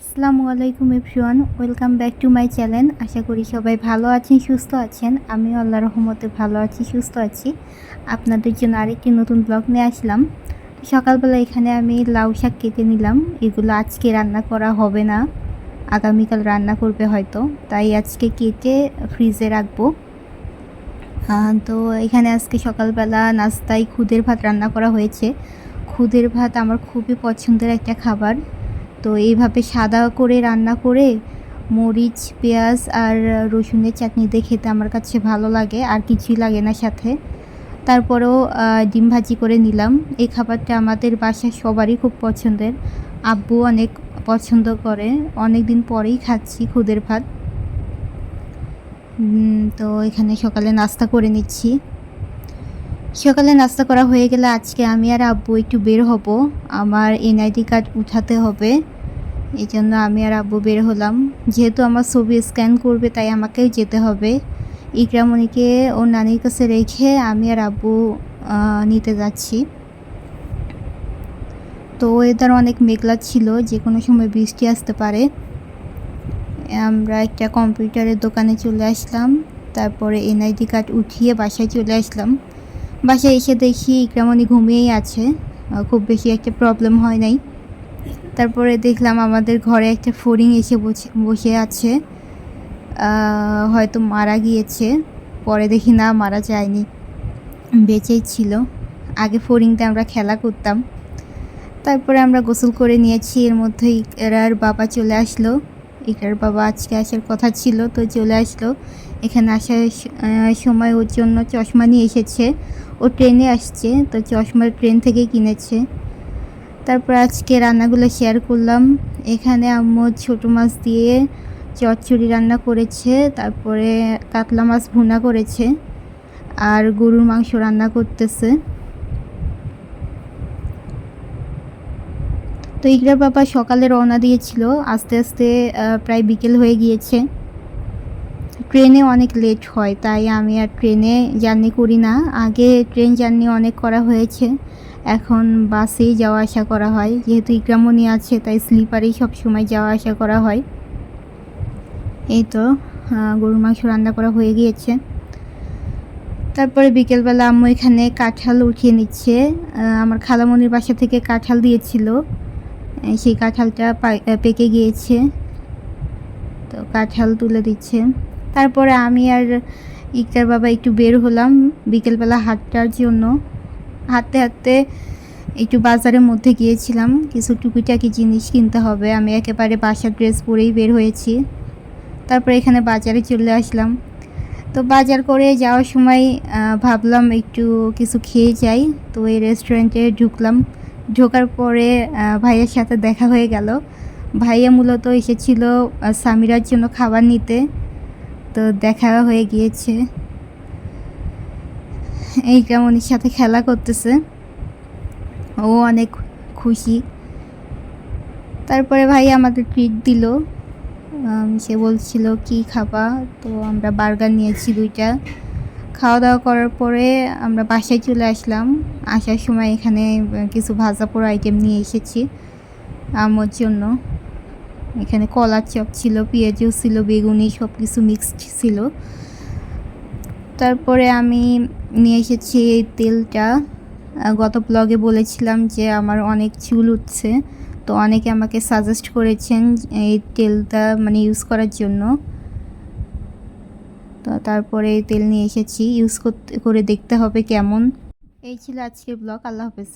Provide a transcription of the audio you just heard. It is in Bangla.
আসসালামু আলাইকুম everyone, welcome back to my channel. আশা করি সবাই ভালো আছেন, সুস্থ আছেন। আমি আল্লাহ রহমতে ভালো আছি, সুস্থ আছি। আপনাদের জন্য আরেকটি নতুন ব্লগ নিয়ে আসলাম। সকালবেলা এখানে আমি লাউ শাক কেটে নিলাম। এগুলো আজকে রান্না করা হবে না। আগামীকাল রান্না করবে হয়তো। তাই আজকে কেটে ফ্রিজে রাখব। তো এখানে আজকে সকালবেলা নাস্তায় খুদের ভাত রান্না করা হয়েছে। খুদের ভাত আমার খুবই পছন্দের একটা খাবার। তো এইভাবে সাদা করে রান্না করে মরিচ, পেঁয়াজ আর রসুনের চাটনি দিয়ে খেতে আমার কাছে ভালো লাগে, আর কিছুই লাগে না সাথে। তারপরেও ডিম ভাজি করে নিলাম। এই খাবারটা আমাদের বাসায় সবারই খুব পছন্দের। আব্বু অনেক পছন্দ করে। অনেক দিন পরেই খাচ্ছি খুদের ভাত। তো এখানে সকালে নাস্তা করে নিচ্ছি। সকালে নাস্তা করা হয়ে গেলে আজকে আমি আর আব্বু একটু বের হব। আমার এনআইডি কার্ড উঠাতে হবে। এই জন্য আমি আর আব্বু বের হলাম। যেহেতু আমার ছবি স্ক্যান করবে, তাই আমাকেও যেতে হবে। ইকরামণিকে ওর নানির কাছে রেখে আমি আর আব্বু নিতে যাচ্ছি। তো ওয়েদার অনেক মেঘলা ছিল যে কোনো সময় বৃষ্টি আসতে পারে। আমরা একটা কম্পিউটারের দোকানে চলে আসলাম। তারপরে এনআইডি কার্ড উঠিয়ে বাসায় চলে আসলাম। বাসায় এসে দেখি ইকরামণি ঘুমিয়েই আছে। খুব বেশি একটা প্রবলেম হয় নাই। তারপরে দেখলাম আমাদের ঘরে একটা ফড়িং এসে বসে আছে। হয়তো মারা গিয়েছে। পরে দেখি না, মারা যায়নি। বেঁচেই ছিল। আগে ফড়িংতে আমরা খেলা করতাম। তারপরে আমরা গোসল করে নিয়েছি। এর মধ্যে ইকরার বাবা চলে আসলো। ইকরার বাবা আজকে আসার কথা ছিল, তো চলে আসলো। এখানে আসার সময় ওর জন্য চশমা নিয়ে এসেছে। ও ট্রেনে আসছে, তো চশমা ট্রেন থেকে কিনেছে। তারপর আজকে রান্নাগুলো শেয়ার করলাম। এখানে আম্মু ছোটো মাছ দিয়ে চচ্চড়ি রান্না করেছে, তারপরে কাতলা মাছ ভুনা করেছে আর গরুর মাংস রান্না করতেছে। তো ইকরার বাবা সকালে রওনা দিয়েছিল, আস্তে আস্তে প্রায় বিকেল হয়ে গিয়েছে। ট্রেনে অনেক লেট হয়, তাই আমি আর ট্রেনে জার্নি করি না। আগে ট্রেন জার্নি অনেক করা হয়েছে। এখন বাসেই যাওয়া আসা করা হয়। যেহেতু ইকরামণি আছে, তাই স্লিপারেই সব সময় যাওয়া আসা করা হয়। এই তো গরুর মাংস রান্না করা হয়ে গিয়েছে। তারপরে বিকেলবেলা আম্মু এখানে কাঁঠাল উঠিয়ে নিচ্ছে। আমার খালামণির বাসা থেকে কাঁঠাল দিয়েছিল। সেই কাঁঠালটা পেকে গিয়েছে। তো কাঁঠাল তুলে দিচ্ছে। তারপরে আমি আর ইকটার বাবা একটু বের হলাম বিকেলবেলা হাঁটার জন্য। হাঁটতে হাঁটতে একটু বাজারের মধ্যে গিয়েছিলাম। কিছু টুকিটাকি জিনিস কিনতে হবে। আমি একেবারে বাসার ড্রেস পরেই বের হয়েছি। তারপরে এখানে বাজারে চলে আসলাম। তো বাজার করে যাওয়ার সময় ভাবলাম একটু কিছু খেয়ে যাই। তো এই রেস্টুরেন্টে ঢুকলাম। ঢোকার পরে ভাইয়ের সাথে দেখা হয়ে গেল। ভাইয়া মূলত এসেছিল সামিরার জন্য খাবার নিতে। তো দেখা হয়ে গিয়েছে। এই কেমনির সাথে খেলা করতেছে। ও অনেক খুশি। তারপরে ভাই আমাদের ট্রিট দিল। সে বলছিল, কি খাবা? তো আমরা বার্গার নিয়েছি দুইটা। খাওয়া দাওয়া করার পরে আমরা বাসায় চলে আসলাম। আসার সময় এখানে কিছু ভাজা পোড়া আইটেম নিয়ে এসেছি আমার জন্য। এখানে কলার চপ ছিল, পেঁয়াজও ছিল, বেগুনি সব কিছু মিক্সড ছিল। তারপরে আমি নিয়ে এসেছি এই তেলটা। গত ব্লগে বলেছিলাম যে আমার অনেক চুল উঠছে, তো অনেকে আমাকে সাজেস্ট করেছেন এই তেলটা মানে ইউজ করার জন্য। তো তারপরে তেল নিয়ে এসেছি ইউজ করতে, করে দেখতে হবে কেমন। এই ছিল আজকের ব্লগ আল্লাহ হাফেজ।